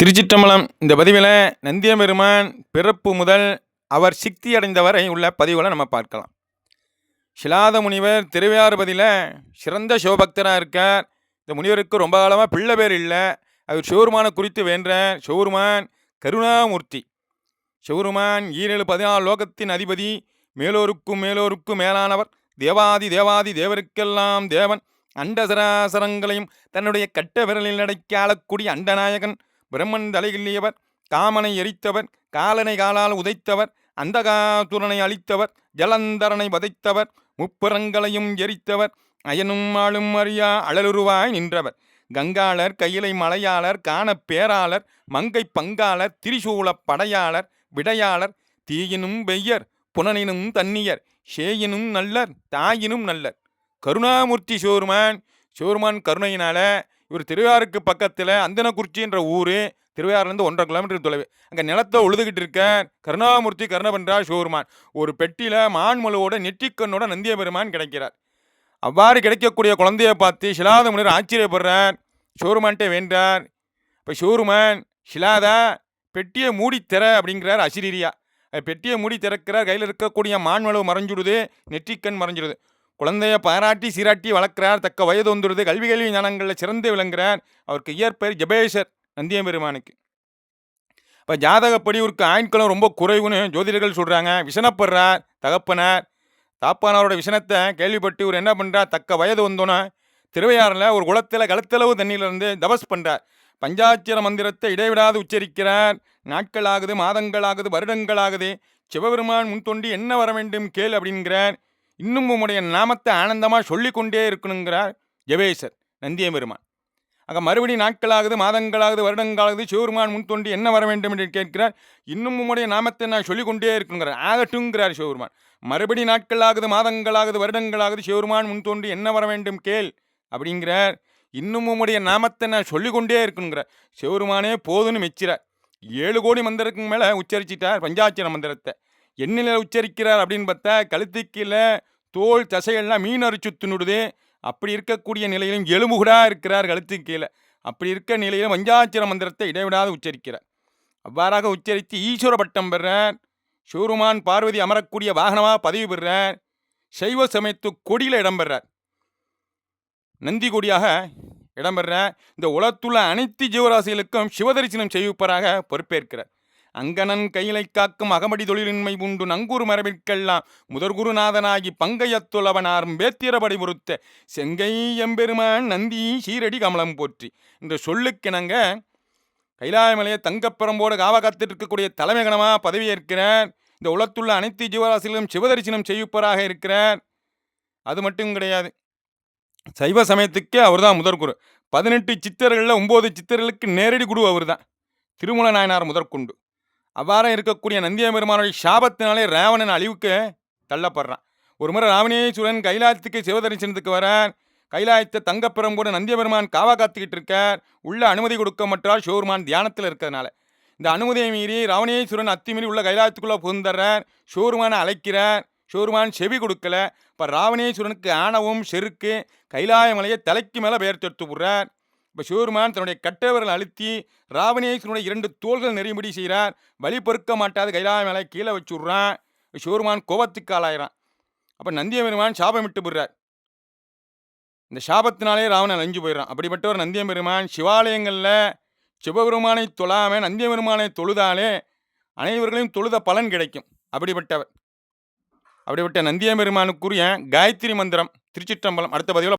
திருச்சிற்றம்பலம். இந்த பதிவில் நந்தியபெருமான் பிறப்பு முதல் அவர் சிக்தி அடைந்த வரை உள்ள பதிவுகளை நம்ம பார்க்கலாம். சிலாத முனிவர் திருவையாறுபதியில் சிறந்த சிவபக்தராக இருக்கார். இந்த முனிவருக்கு ரொம்ப காலமாக பிள்ளை பேர் இல்லை. அவர் சிவருமானை குறித்து வேண்டார் சிவருமான் கருணாமூர்த்தி. சிவருமான் ஈரேழு பதினாலு லோகத்தின் அதிபதி மேலோருக்கும் மேலோருக்கும் மேலானவர். தேவாதி தேவாதி தேவருக்கெல்லாம் தேவன். அண்டசராசரங்களையும் தன்னுடைய கட்ட விரலில் அடக்கி ஆளக்கூடிய அண்டநாயகன். பிரம்மன் தலைகில்லியவர் காமனை எரித்தவர் காலனை காலால் உதைத்தவர் அந்தகாசுரனை அழித்தவர் ஜலந்தரனை வதைத்தவர் முப்புறங்களையும் எரித்தவர் அயனும் ஆளும் அறியா அழலுருவாய் நின்றவர். கங்காளர் கையிலை மலையாளர் காண பேராளர் மங்கை பங்காளர் திரிசூலப் படையாளர் விடையாளர் தீயினும் வெய்யர் புனனினும் தன்னியர் ஷேயினும் நல்லர் தாயினும் நல்லர். கருணாமூர்த்தி சோர்மான் சோர்மான் கருணையினால இவர் திருவாருக்கு பக்கத்தில் அந்தனக்குறிச்சின்ற ஊர் திருவையாறுலேருந்து ஒன்றரை கிலோமீட்டர் தொலைவு. அங்கே நிலத்தை உழுதுகிட்டு இருக்க கருணாமூர்த்தி கருணபன்றா ஷோருமான். ஒரு பெட்டியில் மான்மலுவோட நெற்றிக்கண்ணோட நந்திய பெருமான் கிடைக்கிறார். அவ்வாறு கிடைக்கக்கூடிய குழந்தையை பார்த்து ஷிலாத முனிவர் ஆச்சரியப்படுறார். ஷோருமான்ட்டே வேண்டார். இப்போ சிவருமான் ஷிலாதா பெட்டியை மூடி அப்படிங்கிறார் அசிரியா பெட்டியை மூடி திறக்கிறார். கையில் இருக்கக்கூடிய மான்மலவு மறைஞ்சிடுது நெற்றிக்கண் மறைஞ்சிடுது. குழந்தைய பாராட்டி சீராட்டி வளர்க்கிறார். தக்க வயது வந்துடுது. கல்வி கல்வி ஞானங்களில் சிறந்து விளங்குறார். அவருக்கு இயற்பெயர் ஜபேஷர் நந்தியம்பெருமானுக்கு. இப்போ ஜாதகப்படி இவருக்கு ஆயுட்களம் ரொம்ப குறைவுன்னு ஜோதிடர்கள் சொல்கிறாங்க விஷனப்படுறார் தகப்பனார். தாப்பானவரோட விஷனத்தை கேள்விப்பட்டு இவர் என்ன பண்ணுறார் தக்க வயது வந்தோன்னே திருவையாறில் ஒரு குளத்தில் கழுத்தளவு தண்ணியிலிருந்து தபஸ் பண்ணுறார் பஞ்சாட்சர மந்திரத்தை இடைவிடாது உச்சரிக்கிறார். நாட்கள் ஆகுது மாதங்கள் ஆகுது வருடங்கள் ஆகுது சிவபெருமான் முன்தொண்டி என்ன வர வேண்டும் கேள் அப்படிங்கிறார் இன்னும் உம்முடைய நாமத்தை ஆனந்தமாக சொல்லிக்கொண்டே இருக்கணுங்கிறார் ஜவேசர் நந்திய பெருமான் அங்கே மறுபடி நாட்களாகுது மாதங்களாகுது வருடங்களாகுது சிவருமான் முன் தோண்டி என்ன வர வேண்டும் என்று கேட்கிறார். இன்னும் உம்முடைய நாமத்தை நான் சொல்லிக்கொண்டே இருக்கணுங்கிறார். ஆகட்டுங்கிறார் சிவருமான் மறுபடி நாட்களாகுது மாதங்களாகுது வருடங்களாகுது சிவருமான் முன் தோண்டி என்ன வர வேண்டும் கேள் அப்படிங்கிறார். இன்னும் உம்முடைய நாமத்தை நான் சொல்லிக்கொண்டே இருக்கணுங்கிறார். சிவருமானே போதுன்னு மெச்சிறார். ஏழு கோடி மந்திரத்துக்கு மேலே உச்சரிச்சிட்டார் பஞ்சாட்சர மந்திரத்தை. எண்ணில உச்சரிக்கிறார் அப்படின்னு பார்த்தா கழுத்து கீழே தோல் தசைகள்லாம் மீன் அரிச்சு துணுடுது அப்படி இருக்கக்கூடிய நிலையிலும் எலும்புகுடா இருக்கிறார் கழுத்து கீழே. அப்படி இருக்க நிலையிலும் வஞ்சாச்சிர மந்திரத்தை இடைவிடாது உச்சரிக்கிறார். அவ்வாறாக உச்சரித்து ஈஸ்வர பட்டம் பெறார் சிவருமான் பார்வதி அமரக்கூடிய வாகனமாக பதவி பெறார் சைவ சமயத்து கொடியில் இடம்பெறார் நந்தி கொடியாக இடம்பெற இந்த உலகத்துள்ள அனைத்து ஜீவராசிகளுக்கும் சிவதரிசனம் செய்விப்பராக பொறுப்பேற்கிறார். அங்கனன் கையிலை காக்கும் அகமடி தொழிலின்மை உண்டு நங்கூர் மரபிற்கெல்லாம். முதற்குருநாதனாகி பங்கையத்துளவனாரும் வேத்திரபடி பொறுத்த செங்கை எம்பெருமான் நந்தி சீரடி கமலம் போற்றி. இந்த சொல்லுக்கிணங்க கைலாயமலையை தங்கப்பரம்போடு காவ காத்துட்டு இருக்கக்கூடிய தலைமைகணமாக பதவியேற்கிறார். இந்த உலகத்துள்ள அனைத்து ஜீவராசிகளும் சிவதரிசனம் செய்விப்பராக இருக்கிறார். அது மட்டும் கிடையாது. சைவ சமயத்துக்கே அவர் தான் முதற்குரு. பதினெட்டு சித்தர்களில் ஒம்பது சித்தர்களுக்கு நேரடி குரு அவர் தான் திருமல நாயனார் முதற்கொண்டு. அவ்வாறு இருக்கக்கூடிய நந்திய பெருமானுடைய சாபத்தினாலே ராவணன் அழிவுக்கு தள்ளப்படுறான். ஒரு முறை ராவணேஸ்வரன் கைலாயத்துக்கு சிவதரிசனத்துக்கு வரார். கைலாயத்தை தங்கப்புறம் கூட நந்திய பெருமான் காவா காத்துக்கிட்டு இருக்கார். உள்ள அனுமதி கொடுக்க மற்றால் ஷோர்மான் தியானத்தில் இருக்கிறதுனால. இந்த அனுமதியை மீறி ராவணேஸ்வரன் அத்திமீறி உள்ள கைலாயத்துக்குள்ளே புகுந்துடுறார் ஷோர்மானை அழைக்கிறார். சிவருமான் செவி கொடுக்கல. இப்போ ராவணேஸ்வரனுக்கு ஆணவம் செருக்கு கைலாய மலையை தலைக்கு மேலே பெயர் தொடுத்து விடுறார். இப்போ சிவருமான் தன்னுடைய கட்டவர்கள் அழுத்தி ராவணேஸ்வரனுடைய இரண்டு தோள்கள் நெறிமுடி செய்கிறார் வழி பொறுக்க மாட்டாது கைலாய மேலே கீழே வச்சுடுறான். விட்றான் சிவருமான் கோபத்துக்கு ஆளாயிறான். அப்போ நந்தியபெருமான் சாபம் சாபமிட்டு போடுறார் இந்த சாபத்தினாலே ராவணன் அழிஞ்சு போயிடறான். அப்படிப்பட்டவர் நந்தியபெருமான் சிவாலயங்களில் சிவபெருமானை தொழாம நந்தியபெருமானை தொழுதாலே அனைவர்களையும் தொழுத பலன் கிடைக்கும். அப்படிப்பட்டவர். அப்படிப்பட்ட நந்தியபெருமானுக்குரிய காயத்ரி மந்திரம் திருச்சிற்றம்பலம் அடுத்த பதிவில்